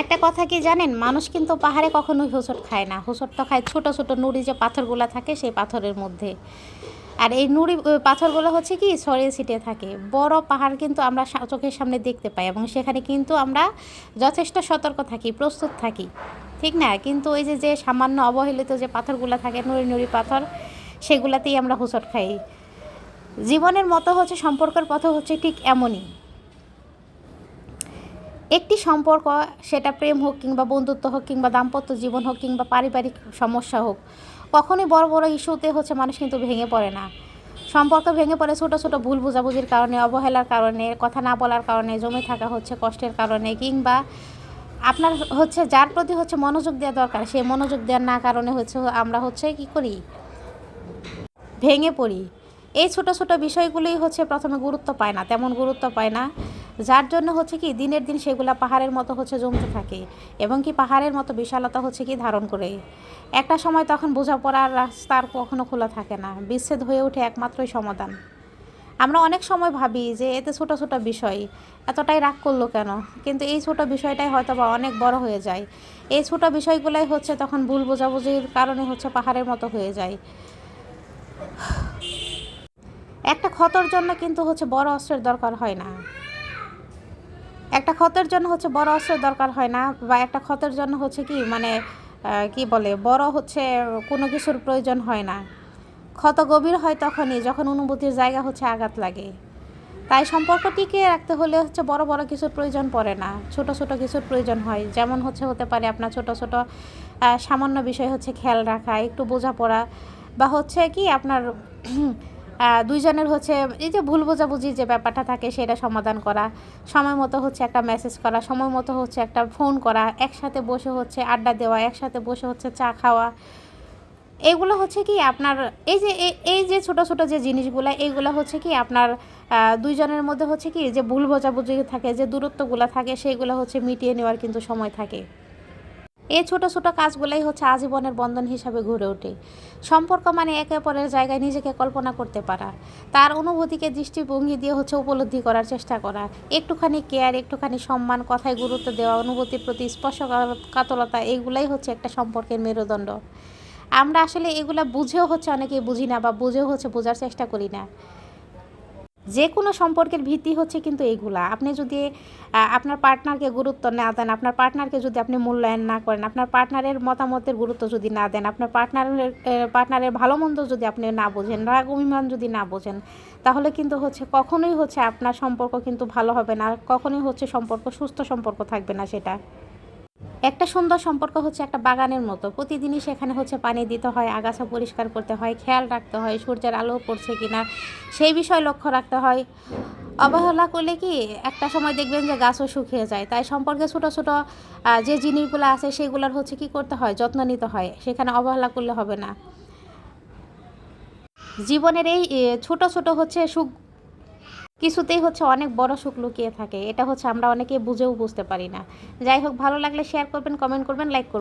একটা কথা কি জানেন? মানুষ কিন্তু পাহাড়ে কখনোই হোঁচট খায় না। হোঁচট তো খায় ছোটো ছোটো নুড়ি যে পাথরগুলো থাকে সেই পাথরের মধ্যে। আর এই নুড়ি পাথরগুলো হচ্ছে কি ছড়িয়ে ছিটিয়ে থাকে। বড় পাহাড় কিন্তু আমরা চোখের সামনে দেখতে পাই এবং সেখানে কিন্তু আমরা যথেষ্ট সতর্ক থাকি, প্রস্তুত থাকি। ঠিক না? কিন্তু ওই যে যে সামান্য অবহেলিত যে পাথরগুলো থাকে, নুড়ি নুড়ি পাথর, সেগুলাতেই আমরা হোঁচট খাই। জীবনের মতো হচ্ছে, সম্পর্কের পথ হচ্ছে ঠিক এমনই। একটি সম্পর্ক, সেটা প্রেম হোক কিংবা বন্ধুত্ব হোক কিংবা দাম্পত্য জীবন হোক কিংবা পারিবারিক সমস্যা হোক, কখনোই বড় বড় ইস্যুতে হচ্ছে মানুষ কিন্তু ভেঙে পড়ে না। সম্পর্ক ভেঙে পড়ে ছোট ছোট ভুল বোঝাবুঝির কারণে, অবহেলার কারণে, কথা না বলার কারণে, জমে থাকা হচ্ছে কষ্টের কারণে কিংবা আপনার হচ্ছে যার প্রতি হচ্ছে মনোযোগ দেওয়া দরকার, সেই মনোযোগ দেওয়ার না কারণে হচ্ছে আমরা হচ্ছে কি করি? ভেঙে পড়ি। এই ছোট ছোট বিষয়গুলোই হচ্ছে প্রথমে গুরুত্ব পায় না, তেমন গুরুত্ব পায় না। যার জন্য হচ্ছে কি, দিনের দিন সেগুলা পাহাড়ের মতো হচ্ছে জমতে থাকে এবং কি পাহাড়ের মতো বিশালতা হচ্ছে কি ধারণ করে। একটা সময় তখন বোঝাপড়ার রাস্তা আর কখনো খোলা থাকে না, বিচ্ছেদ হয়ে ওঠে একমাত্রই সমাধান। আমরা অনেক সময় ভাবি যে এতে ছোট ছোট বিষয়, এতটাই রাগ করল কেন? কিন্তু এই ছোট বিষয়টাই হয়তো বা অনেক বড় হয়ে যায়। এই ছোট বিষয়গুলাই হচ্ছে তখন ভুল বোঝাবুঝির কারণে হচ্ছে পাহাড়ের মতো হয়ে যায়। একটা ক্ষতর জন্য কিন্তু হচ্ছে বড় অস্ত্রের দরকার হয় না। একটা ক্ষতের জন্য হচ্ছে বড় অস্ত্রের দরকার হয় না বা একটা ক্ষতের জন্য হচ্ছে কি মানে কি বলে, বড় হচ্ছে কোনো কিছুর প্রয়োজন হয় না। ক্ষত গভীর হয় তখনই যখন অনুভূতির জায়গা হচ্ছে আঘাত লাগে। তাই সম্পর্ক টিকিয়ে রাখতে হলে হচ্ছে বড় বড় কিছুর প্রয়োজন পড়ে না, ছোট ছোট কিছুর প্রয়োজন হয়। যেমন হচ্ছে হতে পারে আপনার ছোট ছোট সামান্য বিষয় হচ্ছে খেয়াল রাখা, একটু বোঝাপড়া বা হচ্ছে কি আপনার দুইজনের হচ্ছে এই যে ভুল বোঝাবুঝি যে ব্যাপারটা থাকে সেটা সমাধান করা, সময় মতো হচ্ছে একটা মেসেজ করা, সময় মতো হচ্ছে একটা ফোন করা, একসাথে বসে হচ্ছে আড্ডা দেওয়া, একসাথে বসে হচ্ছে চা খাওয়া। এগুলো হচ্ছে কি আপনার এই যে এই- যে ছোট ছোট যে জিনিসগুলো এইগুলো হচ্ছে কি আপনার দুইজনের মধ্যে হচ্ছে কি যে ভুল বোঝাবুঝি থাকে, যে দূরত্বগুলো থাকে সেইগুলো হচ্ছে মিটিয়ে নেওয়ার কিন্তু সময় থাকে। এই ছোট ছোট কাজগুলাই হচ্ছে আজীবনের বন্ধন হিসাবে ঘুরে ওঠে। সম্পর্ক মানে একে অপরের জায়গায় নিজেকে কল্পনা করতে পারা। তার অনুভূতিকে দৃষ্টিভঙ্গি দিয়ে হচ্ছে উপলব্ধি করার চেষ্টা করা। একটুখানি কেয়ার একটুখানি সম্মান, কথায় গুরুত্ব দেওয়া, অনুভূতির প্রতি স্পর্শ কাতরতা এইগুলাই হচ্ছে একটা সম্পর্কের মেরুদণ্ড। আমরা আসলে এগুলা বুঝেও হচ্ছে অনেকেই বুঝি না বা বুঝেও হচ্ছে বোঝার চেষ্টা করি না। যে কোনো সম্পর্কের ভিত্তি হচ্ছে কিন্তু এইগুলা আপনি যদি আপনার পার্টনারকে গুরুত্ব না দেন, আপনার পার্টনারকে যদি আপনি মূল্যায়ন না করেন, আপনার পার্টনারের মতামতের গুরুত্ব যদি না দেন, আপনার পার্টনারের পার্টনারের ভালো মন্দ যদি আপনি না বোঝেন, রাগ অভিমান যদি না বোঝেন, তাহলে কিন্তু হচ্ছে কখনোই হচ্ছে আপনার সম্পর্ক কিন্তু ভালো হবে না, কখনোই হচ্ছে সম্পর্ক, সুস্থ সম্পর্ক থাকবে না সেটা। একটা সুন্দর সম্পর্ক হচ্ছে একটা বাগানের মতো। প্রতিদিনই সেখানে হচ্ছে পানি দিতে হয়, আগাছা পরিষ্কার করতে হয়, খেয়াল রাখতে হয়, সূর্যের আলো পড়ছে কি না সেই বিষয় লক্ষ্য রাখতে হয়। অবহেলা করলে কি একটা সময় দেখবেন যে গাছও শুকিয়ে যায়। তাই সম্পর্কে ছোট ছোট যে জিনিসগুলো আছে সেগুলোর হচ্ছে কি করতে হয়, যত্ন নিতে হয়। সেখানে অবহেলা করলে হবে না। জীবনের এই ছোট ছোট হচ্ছে সুখ কিছুতেই হচ্ছে অনেক বড় সুখ লুকিয়ে থাকে। এটা হচ্ছে আমরা অনেকে বুঝেও বুঝতে পারি না। যাই হোক, ভালো লাগলে শেয়ার করবেন কমেন্ট করবেন লাইক করবেন।